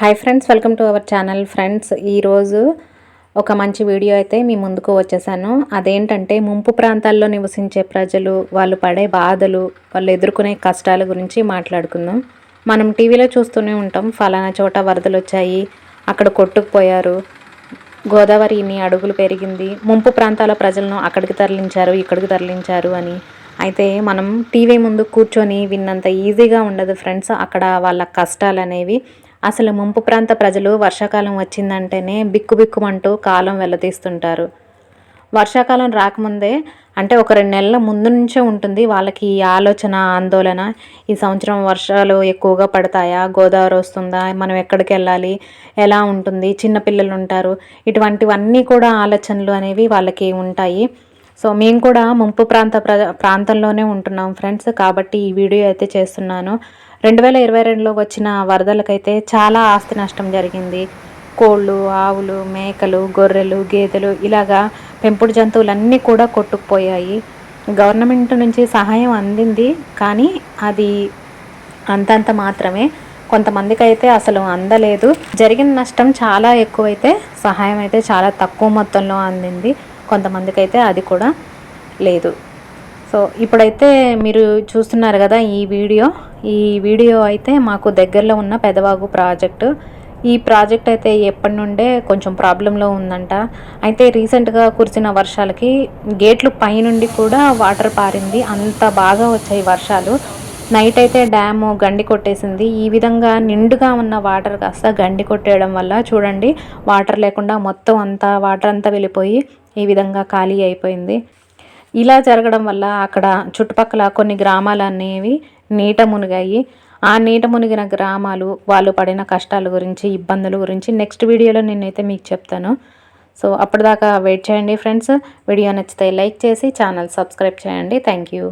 Hi friends welcome to our channel friends ఈరోజు ఒక మంచి వీడియో అయితే మీ ముందుకు వచ్చేసాను. అదేంటంటే ముంపు ప్రాంతాల్లో నివసించే ప్రజలు వాళ్ళు పడే బాధలు వాళ్ళు ఎదుర్కొనే కష్టాల గురించి మాట్లాడుకుందాం. మనం టీవీలో చూస్తూనే ఉంటాం. ఫలానా చోట వరదలు వచ్చాయి అక్కడ కొట్టుకుపోయారు గోదావరి ఇన్ని అడుగులు పెరిగింది ముంపు ప్రాంతాల ప్రజలను అక్కడికి తరలించారు ఇక్కడికి తరలించారు అని. అయితే మనం టీవీ ముందు కూర్చొని విన్నంత ఈజీగా ఉండదు ఫ్రెండ్స్ అక్కడ వాళ్ళ కష్టాలు అనేవి అసలు ముంపు ప్రాంత ప్రజలు వర్షాకాలం వచ్చిందంటేనే బిక్కుబిక్కుమంటూ కాలం వెల్లదీస్తుంటారు వర్షాకాలం రాకముందే అంటే ఒక రెండు నెలల ముందు నుంచే ఉంటుంది వాళ్ళకి ఈ ఆలోచన ఆందోళన. ఈ సంవత్సరం వర్షాలు ఎక్కువగా పడతాయా? గోదావరి వస్తుందా? మనం ఎక్కడికి వెళ్ళాలి? ఎలా ఉంటుంది? చిన్నపిల్లలు ఉంటారు ఇటువంటివన్నీ కూడా ఆలోచనలు అనేవి వాళ్ళకి ఉంటాయి. సో మేము కూడా ముంపు ప్రాంత ప్రాంతంలోనే ఉంటున్నాం ఫ్రెండ్స్. కాబట్టి ఈ వీడియో అయితే చేస్తున్నాను. రెండు వేల ఇరవై రెండులో వచ్చిన వరదలకైతే చాలా ఆస్తి నష్టం జరిగింది. కోళ్ళు ఆవులు మేకలు గొర్రెలు గేదెలు ఇలాగా పెంపుడు జంతువులన్నీ కూడా కొట్టుకుపోయాయి. గవర్నమెంట్ నుంచి సహాయం అందింది కానీ అది అంతంత మాత్రమే. కొంతమందికి అయితే అసలు అందలేదు. జరిగిన నష్టం చాలా ఎక్కువైతే సహాయం అయితే చాలా తక్కువ మొత్తంలో అందింది. కొంతమందికి అయితే అది కూడా లేదు. సో ఇప్పుడైతే మీరు చూస్తున్నారు కదా ఈ వీడియో. ఈ వీడియో అయితే మాకు దగ్గరలో ఉన్న పెదవాగు ప్రాజెక్టు. ఈ ప్రాజెక్ట్ అయితే ఎప్పటి నుండే కొంచెం ప్రాబ్లంలో ఉందంట. అయితే రీసెంట్గా కురిసిన వర్షాలకి గేట్లు పైనుండి కూడా వాటర్ పారింది. అంత బాగా వచ్చాయి వర్షాలు. నైట్ అయితే డ్యాము గండి కొట్టేసింది. ఈ విధంగా నిండుగా ఉన్న వాటర్ కాస్త గండి కొట్టేయడం వల్ల చూడండి వాటర్ లేకుండా మొత్తం అంతా వాటర్ అంతా వెళ్ళిపోయి ఈ విధంగా ఖాళీ అయిపోయింది. ఇలా జరగడం వల్ల అక్కడ చుట్టుపక్కల కొన్ని గ్రామాలు అనేవి నీట మునిగాయి. ఆ నీట మునిగిన గ్రామాలు వాళ్ళు పడిన కష్టాల గురించి ఇబ్బందుల గురించి నెక్స్ట్ వీడియోలో నేనైతే మీకు చెప్తాను. సో అప్పటిదాకా వెయిట్ చేయండి ఫ్రెండ్స్. వీడియో నచ్చితే లైక్ చేసి ఛానల్ సబ్స్క్రైబ్ చేయండి. Thank you.